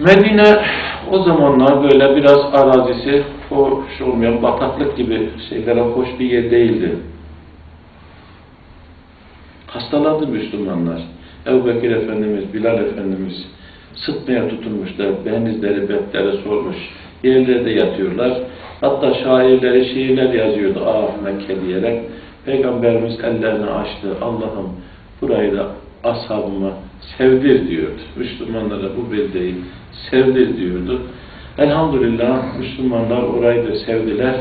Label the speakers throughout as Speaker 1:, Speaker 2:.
Speaker 1: Medine o zamanlar böyle biraz arazisi hoş olmayan bataklık gibi şeylere hoş bir yer değildi. Hastalandı Müslümanlar. Ebu Bekir Efendimiz, Bilal Efendimiz sıtmaya tutulmuşlar. Benizleri, betleri sormuş. Yerlerde yatıyorlar. Hatta şairleri şiirler yazıyordu ah Mekke diyerek. Peygamberimiz ellerini açtı. Allah'ım burayı da ashabıma sevdir diyordu. Müslümanlara bu beldeyi sevdir diyordu. Elhamdülillah Müslümanlar orayı da sevdiler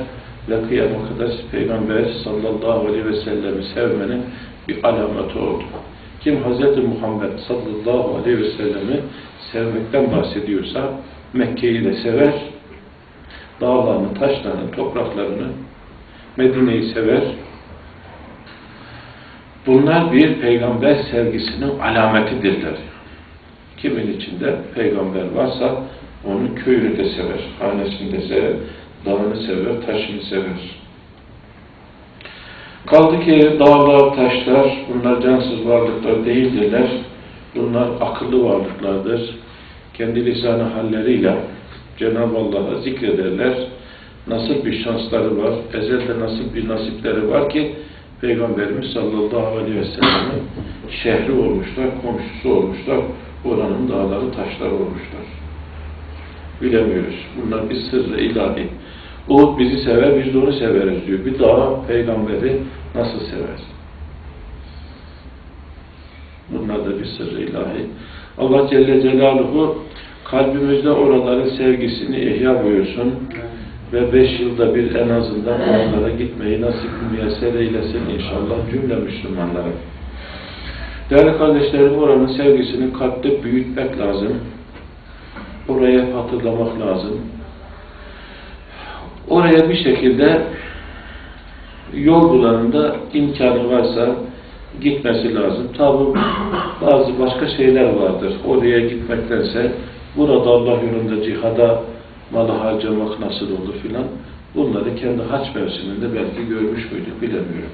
Speaker 1: ve kıyama kadar Peygamber sallallahu aleyhi ve sellem'i sevmenin bir alameti oldu. Kim Hz. Muhammed sallallahu aleyhi ve sellemi sevmekten bahsediyorsa Mekke'yi de sever, dağlarını, taşlarını, topraklarını, Medine'yi sever. Bunlar bir peygamber sevgisinin alametidirler. Kimin içinde peygamber varsa onun köyünü de sever, hanesini de sever, dağını sever, taşını sever. Kaldı ki dağlar, taşlar, bunlar cansız varlıklar değildirler. Bunlar akıllı varlıklardır. Kendi lisanı halleriyle Cenab-ı Allah'a zikrederler. Nasıl bir şansları var, ezelde nasıl bir nasipleri var ki Peygamberimiz sallallahu aleyhi ve sellem'in şehri olmuşlar, komşusu olmuşlar, oranın dağları, taşları olmuşlar. Bilemiyoruz. Bunlar bir sırrı ilahi. Uhud bizi sever, biz de onu severiz diyor. Bir daha peygamberi nasıl sever? Bunlar da bir sırrı ilahi. Allah Celle Celaluhu kalbimizde oraların sevgisini ihya buyursun ve beş yılda bir en azından oralara gitmeyi nasip müyesser eylesin inşallah cümle Müslümanlara. Değerli kardeşlerim oranın sevgisini kalpte büyütmek lazım. Oraya hatırlamak lazım. Oraya bir şekilde yol bulanında imkanı varsa gitmesi lazım. Tabi bazı başka şeyler vardır. Oraya gitmektense burada Allah yolunda cihada malı harcamak nasıl olur filan. Bunları kendi haç mevsiminde belki görmüş müydük bilemiyorum.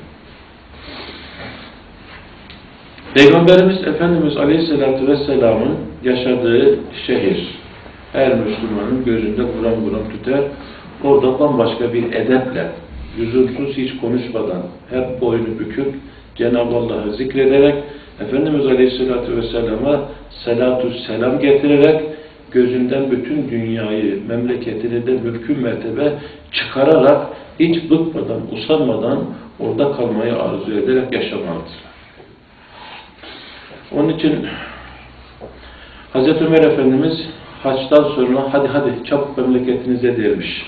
Speaker 1: Peygamberimiz Efendimiz Aleyhisselatü Vesselam'ın yaşadığı şehir her Müslümanın gözünde buram buram tüter. Orada bambaşka bir edeple, lüzumsuz hiç konuşmadan, hep boynu büküp Cenab-ı Allah'ı zikrederek, Efendimiz Aleyhisselatü Vesselam'a selatü selam getirerek, gözünden bütün dünyayı, memleketini de mümkün mertebe çıkararak, hiç bıkmadan, usanmadan orada kalmayı arzu ederek yaşamalıdır. Onun için Hz. Ömer Efendimiz haçtan sonra hadi hadi çabuk memleketinize dermiş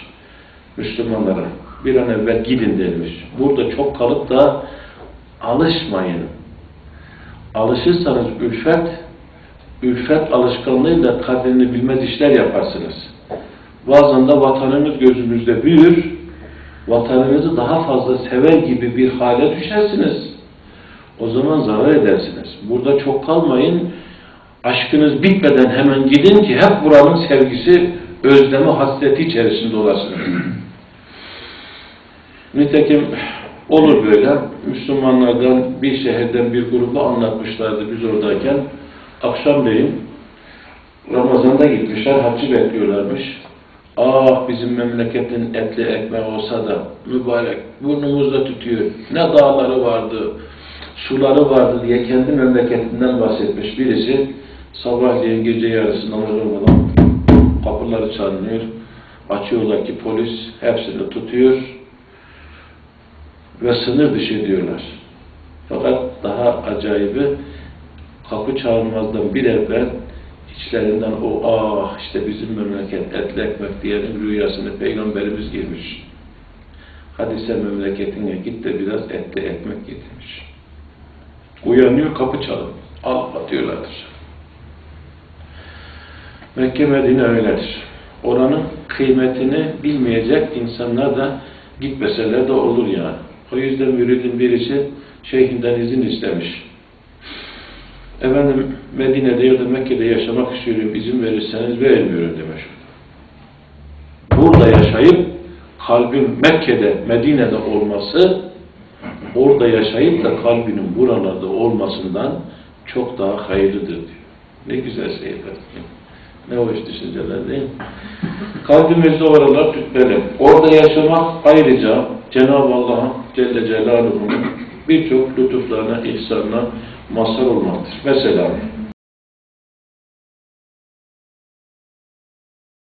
Speaker 1: Müslümanlara. Bir an evvel gidin dermiş. Burada çok kalıp da alışmayın. Alışırsanız ülfet, ülfet alışkanlığıyla kadrini bilmez işler yaparsınız. Bazen de vatanınız gözünüzde büyür, vatanınızı daha fazla sever gibi bir hale düşersiniz. O zaman zarar edersiniz. Burada çok kalmayın, aşkınız bitmeden hemen gidin ki hep buranın sevgisi, özlemi, hasreti içerisinde olasınız. Nitekim olur böyle. Müslümanlardan bir şehirden bir grubu anlatmışlardı biz oradayken. Akşamleyin Ramazan'da gitmişler, hacı bekliyorlarmış. Ah bizim memleketin etli ekmeği olsa da mübarek burnumuzda tutuyor. Ne dağları vardı, suları vardı diye kendi memleketinden bahsetmiş birisi. Sabahleyin gece yarısı namaz olmadan kapıları çalınıyor. Açıyorlar ki polis hepsini tutuyor ve sınır dışı ediyorlar. Fakat daha acayibi kapı çalmazdan bir evvel içlerinden o ah işte bizim memleket etli ekmek diyenin rüyasını peygamberimiz girmiş. Hadi sen memleketine git de biraz etli ekmek getirmiş. Uyanıyor kapı çalın. Al atıyorlardır. Mekke Medine öyledir. Oranın kıymetini bilmeyecek insanlar da gitmeseler de olur yani. O yüzden müridin birisi şeyhinden izin istemiş. Efendim Medine'de ya da Mekke'de yaşamak istiyorum, izin verirseniz vermiyorum demiş. Burada yaşayıp kalbin Mekke'de, Medine'de olması orada yaşayıp da kalbinin buralarda olmasından çok daha hayırlıdır diyor. Ne güzel şeyler. Ne hoş düşünceler değil mi? Kalbimizde oralar tütmeli. Orada yaşamak ayrıca Cenab-ı Allah'ın Celle Celaluhu'nun birçok lütuflarına, ihsanına mazhar olmaktır. Mesela